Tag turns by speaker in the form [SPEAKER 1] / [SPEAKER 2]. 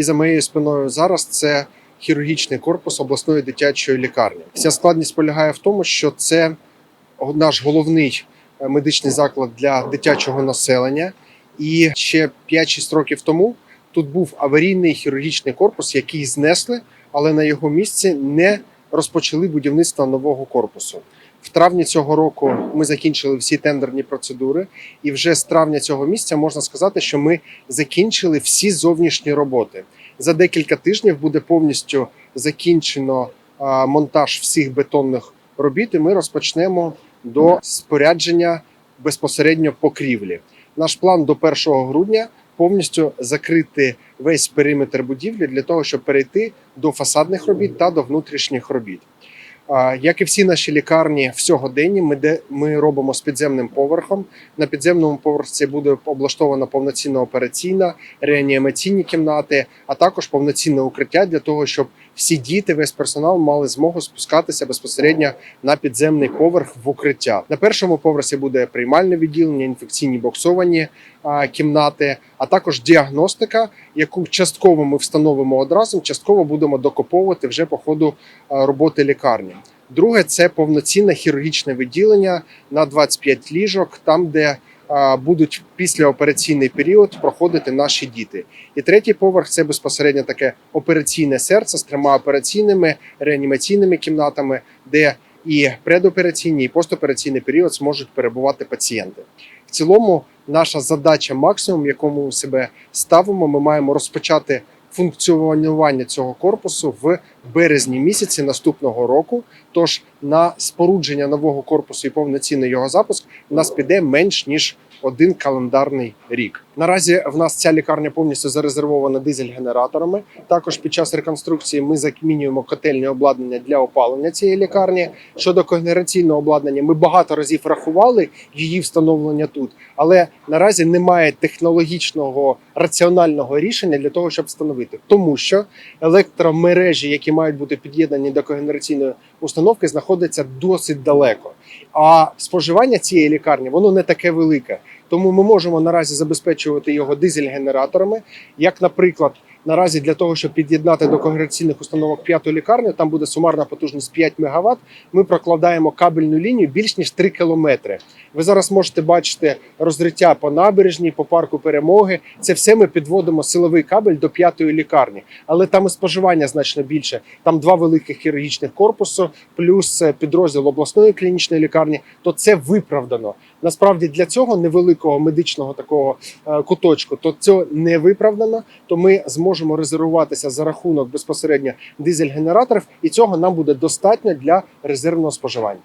[SPEAKER 1] І за моєю спиною зараз це хірургічний корпус обласної дитячої лікарні. Вся складність полягає в тому, що це наш головний е, медичний заклад для дитячого населення. І ще 5-6 років тому тут був аварійний хірургічний корпус, який знесли, але на його місці не розпочали будівництво нового корпусу. В травні цього року ми закінчили всі тендерні процедури, і вже з травня цього місяця можна сказати, що ми закінчили всі зовнішні роботи. За декілька тижнів буде повністю закінчено монтаж всіх бетонних робіт, і ми розпочнемо до спорядження безпосередньо покрівлі. Наш план до 1 грудня повністю закрити весь периметр будівлі для того, щоб перейти до фасадних робіт та до внутрішніх робіт. Як і всі наші лікарні в сьогоденні, ми де ми робимо з підземним поверхом. На підземному поверсі буде облаштована повноцінна операційна, реанімаційні кімнати, а також повноцінне укриття для того, щоб всі діти, весь персонал мали змогу спускатися безпосередньо на підземний поверх в укриття. На першому поверсі буде приймальне відділення, інфекційні боксовані а, кімнати, а також діагностика, яку частково ми встановимо одразу, частково будемо докуповувати вже по ходу роботи лікарні. Друге це повноцінне хірургічне відділення на 25 ліжок, там де будуть післяопераційний період проходити наші діти. І третій поверх це безпосередньо таке операційне серце з трьома операційними реанімаційними кімнатами, де і предопераційний, і постопераційний період зможуть перебувати пацієнти. В цілому, наша задача максимум, якому себе ставимо, ми маємо розпочати функціонування цього корпусу в березні місяці наступного року. Тож на спорудження нового корпусу і повноцінний його запуск в нас піде менш ніж один календарний рік. Наразі в нас ця лікарня повністю зарезервована дизель-генераторами. Також під час реконструкції ми замінюємо котельне обладнання для опалення цієї лікарні. Щодо когенераційного обладнання, ми багато разів рахували її встановлення тут, але наразі немає технологічного раціонального рішення для того, щоб встановити, тому що електромережі, які мають бути під'єднані до когенераційної установки, знаходяться досить далеко. А споживання цієї лікарні воно не таке велике. Тому ми можемо наразі забезпечувати його дизель-генераторами. Як, наприклад, наразі для того, щоб під'єднати до когенераційних установок п'яту лікарню, там буде сумарна потужність 5 МВт, Ми прокладаємо кабельну лінію більш ніж 3 кілометри. Ви зараз можете бачити розриття по набережній, по парку перемоги. Це все ми підводимо силовий кабель до п'ятої лікарні, але там і споживання значно більше. Там два великих хірургічних корпусу, плюс е, підрозділ обласної клінічної лікарні. То це виправдано. Насправді для цього невеликого медичного такого е, куточку, то це не виправдано. То ми зможемо резервуватися за рахунок безпосередньо дизель-генераторів, і цього нам буде достатньо для резервного споживання.